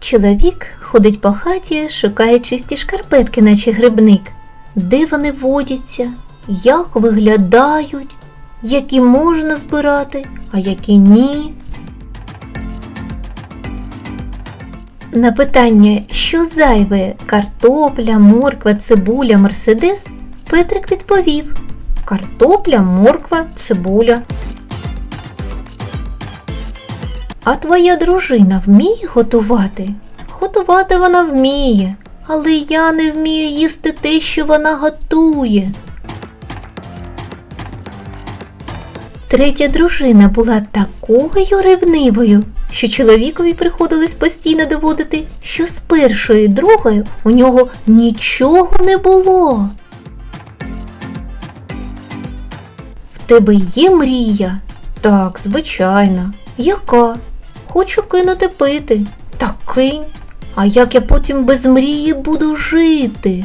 Чоловік ходить по хаті, шукає чисті шкарпетки, наче грибник. Де вони водяться, як виглядають, які можна збирати, а які ні. На питання, що зайве картопля, морква, цибуля, мерседес, Петрик відповів: картопля, морква, цибуля. А твоя дружина вміє готувати? Готувати вона вміє, але я не вмію їсти те, що вона готує. Третя дружина була такою ревнивою, що чоловікові приходилось постійно доводити, що з першою і другою у нього нічого не було. В тебе є мрія? Так, звичайно. Яка? Хочу кинути пити. Та кинь. А як я потім без мрії буду жити?